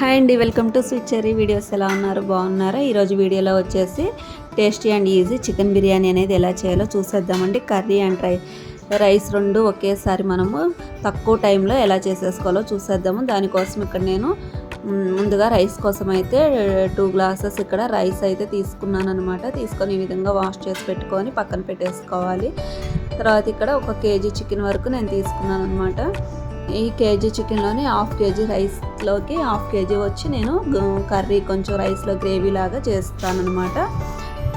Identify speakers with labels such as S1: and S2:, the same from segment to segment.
S1: Hi అండి welcome to sweet videos ఎలా ఉన్నారు? బాగున్నారా? ఈరోజు వీడియోలో వచ్చేసి tasty and easy chicken biryani అనేది ఎలా చేయాలో చూసేద్దామండి. కర్రీ అండ్ రై రైస్ రెండు ఒకేసారి మనము తక్కువ టైంలో ఎలా చేసేసుకోవాలో చూసేద్దాము. దానికోసం ఇక్కడ నేను ముందుగా రైస్ కోసం అయితే టూ గ్లాసెస్ ఇక్కడ రైస్ అయితే తీసుకున్నాను అనమాట తీసుకొని ఈ విధంగా వాష్ చేసి పెట్టుకొని పక్కన పెట్టేసుకోవాలి. తర్వాత ఇక్కడ ఒక కేజీ చికెన్ వరకు నేను తీసుకున్నాను అనమాట ఈ కేజీ చికెన్లోని హాఫ్ కేజీ రైస్లోకి హాఫ్ కేజీ వచ్చి నేను కర్రీ కొంచెం రైస్లో గ్రేవీ లాగా చేస్తాను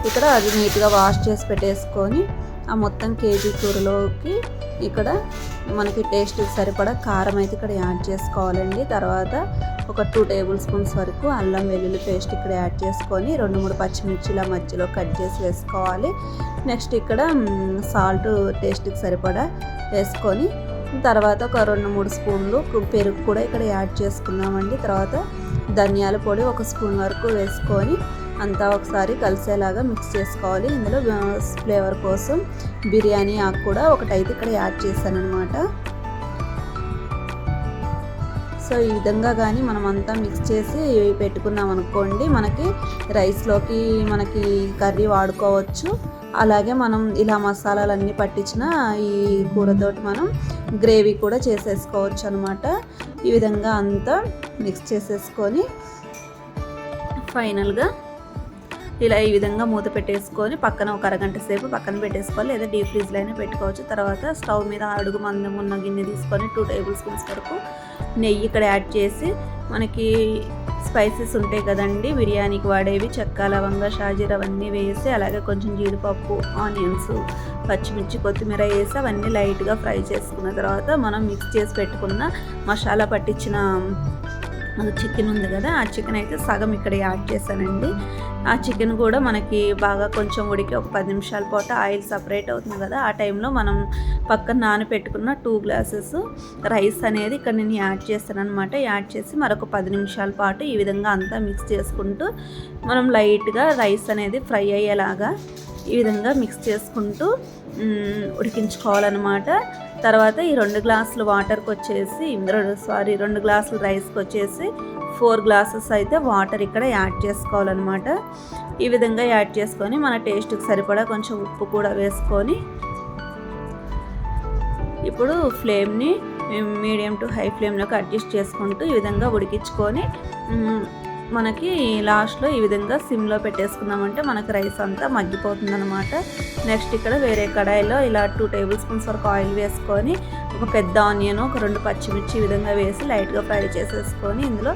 S1: ఇక్కడ అది నీట్గా వాష్ చేసి పెట్టేసుకొని ఆ మొత్తం కేజీ కూరలోకి ఇక్కడ మనకి టేస్ట్ సరిపడా కారం అయితే ఇక్కడ యాడ్ చేసుకోవాలండి. తర్వాత ఒక టూ టేబుల్ స్పూన్స్ వరకు అల్లం వెల్లుల్లి పేస్ట్ ఇక్కడ యాడ్ చేసుకొని రెండు మూడు పచ్చిమిర్చిల మధ్యలో కట్ చేసి వేసుకోవాలి. నెక్స్ట్ ఇక్కడ సాల్ట్ టేస్ట్కి సరిపడా వేసుకొని తర్వాత ఒక రెండు మూడు స్పూన్లు పెరుగు కూడా ఇక్కడ యాడ్ చేసుకున్నామండి తర్వాత ధనియాల పొడి ఒక స్పూన్ వరకు వేసుకొని అంతా ఒకసారి కలిసేలాగా మిక్స్ చేసుకోవాలి. ఇందులో ఫ్లేవర్ కోసం బిర్యానీ ఆకు కూడా ఒకటైతే ఇక్కడ యాడ్ చేశాను అనమాట సో ఈ విధంగా కానీ మనం అంతా మిక్స్ చేసి పెట్టుకున్నాం అనుకోండి మనకి రైస్లోకి మనకి కర్రీ వాడుకోవచ్చు. అలాగే మనం ఇలా మసాలాలన్నీ పట్టించిన ఈ కూరతోటి మనం గ్రేవీ కూడా చేసేసుకోవచ్చు అనమాట ఈ విధంగా అంతా మిక్స్ చేసేసుకొని ఫైనల్గా ఇలా ఈ విధంగా మూత పెట్టేసుకొని పక్కన ఒక అరగంట సేపు పక్కన పెట్టేసుకోవాలి. లేదా డీప్ ఫ్రీజ్లో అయినా పెట్టుకోవచ్చు. తర్వాత స్టవ్ మీద అడుగు మందం ఉన్న గిన్నె తీసుకొని టూ టేబుల్ స్పూన్స్ వరకు నెయ్యి ఇక్కడ యాడ్ చేసి మనకి స్పైసెస్ ఉంటాయి కదండి. బిర్యానీకి వాడేవి చెక్క లవంగ షాజీర్ అవన్నీ వేసి అలాగే కొంచెం జీడిపప్పు ఆనియన్స్ పచ్చిమిర్చి కొత్తిమీర వేసి అవన్నీ లైట్గా ఫ్రై చేసుకున్న తర్వాత మనం మిక్స్ చేసి పెట్టుకున్న మసాలా పట్టించిన చికెన్ ఉంది కదా ఆ చికెన్ అయితే సగం ఇక్కడ యాడ్ చేశానండి. ఆ చికెన్ కూడా మనకి బాగా కొంచెం ఉడికి ఒక పది నిమిషాల పాటు ఆయిల్ సపరేట్ అవుతుంది కదా ఆ టైంలో మనం పక్కన నానపెట్టుకున్న టూ గ్లాసెస్ రైస్ అనేది ఇక్కడ నేను యాడ్ చేస్తానమాట యాడ్ చేసి మరొక పది నిమిషాల పాటు ఈ విధంగా అంతా మిక్స్ చేసుకుంటూ మనం లైట్గా రైస్ అనేది ఫ్రై అయ్యేలాగా ఈ విధంగా మిక్స్ చేసుకుంటూ ఉడికించుకోవాలన్నమాట. తర్వాత ఈ రెండు గ్లాసులు వాటర్కి వచ్చేసి సారీ రెండు గ్లాసులు రైస్కి వచ్చేసి ఫోర్ గ్లాసెస్ అయితే వాటర్ ఇక్కడ యాడ్ చేసుకోవాలన్నమాట. ఈ విధంగా యాడ్ చేసుకొని మన టేస్ట్కి సరిపడా కొంచెం ఉప్పు కూడా వేసుకొని ఇప్పుడు ఫ్లేమ్ని మీడియం టు హై ఫ్లేమ్లోకి అడ్జస్ట్ చేసుకుంటూ ఈ విధంగా ఉడికించుకొని మనకి లాస్ట్లో ఈ విధంగా సిమ్లో పెట్టేసుకున్నామంటే మనకి రైస్ అంతా మగ్గిపోతుంది అనమాట నెక్స్ట్ ఇక్కడ వేరే కడాయిలో ఇలా టూ టేబుల్ స్పూన్స్ వరకు ఆయిల్ వేసుకొని ఒక పెద్ద ఆనియన్ ఒక రెండు పచ్చిమిర్చి ఈ విధంగా వేసి లైట్గా ఫ్రై చేసేసుకొని ఇందులో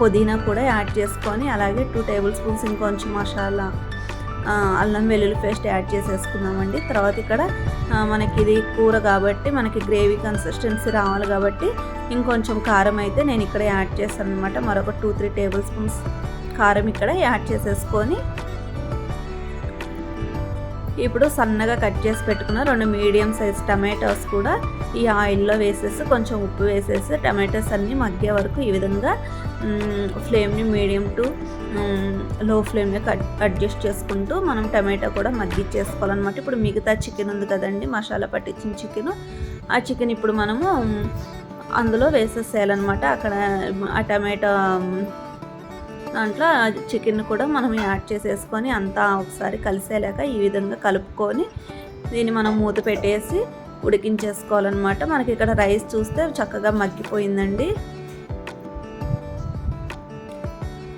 S1: పుదీనా కూడా యాడ్ చేసుకొని అలాగే టూ టేబుల్ స్పూన్స్ ఇంకొంచెం మసాలా అల్లం వెల్లుల్లి పేస్ట్ యాడ్ చేసేసుకున్నామండి తర్వాత ఇక్కడ మనకి ఇది కూర కాబట్టి మనకి గ్రేవీ కన్సిస్టెన్సీ రావాలి కాబట్టి ఇంకొంచెం కారం అయితే నేను ఇక్కడ యాడ్ చేస్తాను అనమాట మరొక టూ త్రీ టేబుల్ స్పూన్స్ కారం ఇక్కడ యాడ్ చేసేసుకొని ఇప్పుడు సన్నగా కట్ చేసి పెట్టుకున్న రెండు మీడియం సైజ్ టమాటోస్ కూడా ఈ ఆయిల్లో వేసేసి కొంచెం ఉప్పు వేసేసి టమాటోస్ అన్నీ మగ్గే వరకు ఈ విధంగా ఫ్లేమ్ని మీడియం టు లో ఫ్లేమ్ని అడ్జస్ట్ చేసుకుంటూ మనం టమాటా కూడా మగ్గిచ్చేసుకోవాలన్నమాట. ఇప్పుడు మిగతా చికెన్ ఉంది కదండి మసాలా పట్టించిన చికెన్. ఆ చికెన్ ఇప్పుడు మనము అందులో వేసేసేయాలన్నమాట. అక్కడ ఆ టమాటా దాంట్లో చికెన్ కూడా మనం యాడ్ చేసేసుకొని అంతా ఒకసారి కలిసేలాక ఈ విధంగా కలుపుకొని దీన్ని మనం మూత పెట్టేసి ఉడికించేసుకోవాలన్నమాట. మనకి ఇక్కడ రైస్ చూస్తే చక్కగా మగ్గిపోయిందండి.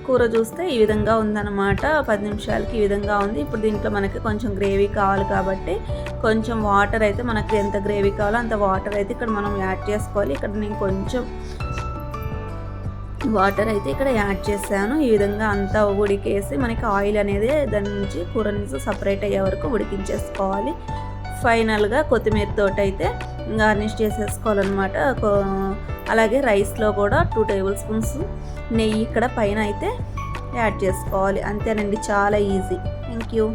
S1: కూర చూస్తే ఈ విధంగా ఉందన్నమాట. పది నిమిషాలకి ఈ విధంగా ఉంది. ఇప్పుడు దీంట్లో మనకి కొంచెం గ్రేవీ కావాలి కాబట్టి కొంచెం వాటర్ అయితే మనకి ఎంత గ్రేవీ కావాలో అంత వాటర్ అయితే ఇక్కడ మనం యాడ్ చేసుకోవాలి. ఇక్కడ నేను కొంచెం వాటర్ అయితే ఇక్కడ యాడ్ చేశాను. ఈ విధంగా అంతా ఉడికేసి మనకి ఆయిల్ అనేది దాని నుంచి కూర నుంచి సపరేట్ అయ్యే వరకు ఉడికించేసుకోవాలి. ఫైనల్గా కొత్తిమీర తోటి అయితే గార్నిష్ చేసేసుకోవాలన్నమాట. అలాగే రైస్లో కూడా టూ టేబుల్ స్పూన్స్ నెయ్యి ఇక్కడ పైన అయితే యాడ్ చేసుకోవాలి. అంతేనండి చాలా ఈజీ. Thank you.